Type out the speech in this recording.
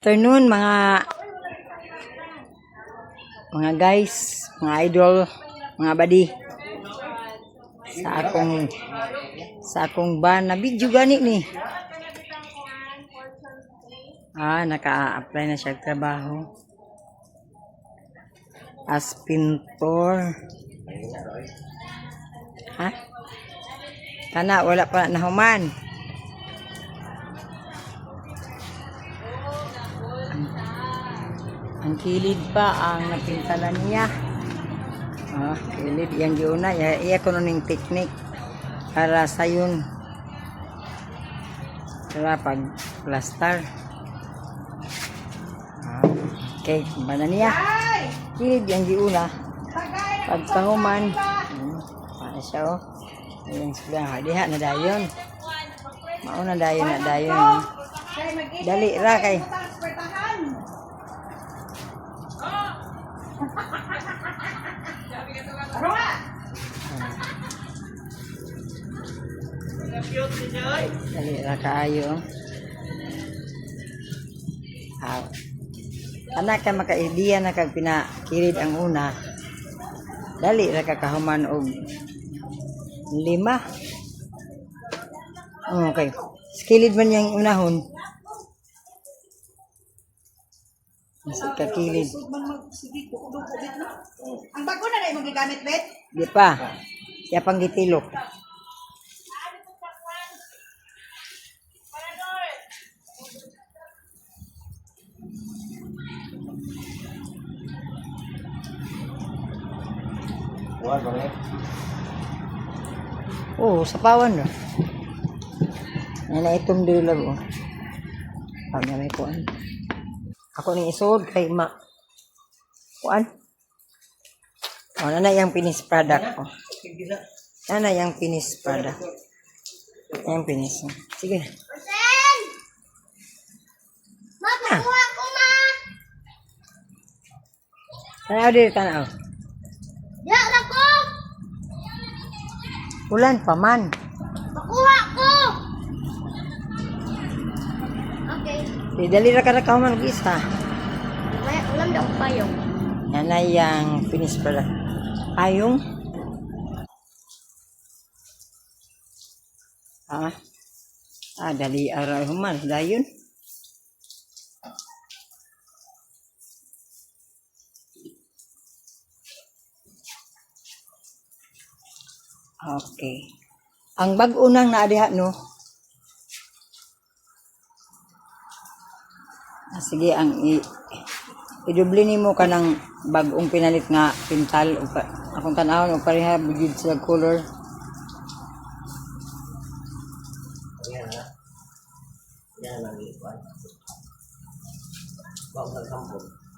afternoon mga mga guys, mga idol, mga badi. Sa akong sa akong ban na video gani ni. Ah, naka-apply na siya trabaho. As pintor. Ha? Kana wala pa nahuman. Ang kilid pa ang napintalan niya. Ah, kilid yang giuna ya iya kuno ning technique para sa yun. Para pag plaster. Ah, okay, bana niya. Kilid yang giuna. Pag pahuman. Hmm, para siya oh. Ayun sila, diha na dayon. Mauna dayon na dayon. Dali ra kay. Dali ra kaayo. Ah. Anak ka makaidiya na kag pinakirid ang una. Dali ra ka kahuman og lima. Okay. Skilid man yang unahon. Nasa kakilid. Ang bago na na yung magagamit, Bet? Di pa. Kaya pang gitilok. Oo, sa pawan na. Yan na itong dilag oh. Pag may kuan. Ako ni isuod kay ma. Kuan? O, na na yung finished product ko. Na na yung finished product. Yan finished. Sige. Ma, pakuha ko, ma! Tanaw dito, tanaw. Ya, ako! Ulan pa man. Pakuha ko! Okay. Di dali ra ka na kauman og isa. Wala, ulam daw pa yung. Yan na yung finished product. Ayong. Ah. Ah, dali araw human. Dayon. Okay. Ang bag unang naadiha no. Ah, sige ang i idubli nimo ka ng bagong pinalit nga pintal o pa, akong tanawon o pareha bugid sila color. Yan ang iwan. Bawal ang hambog.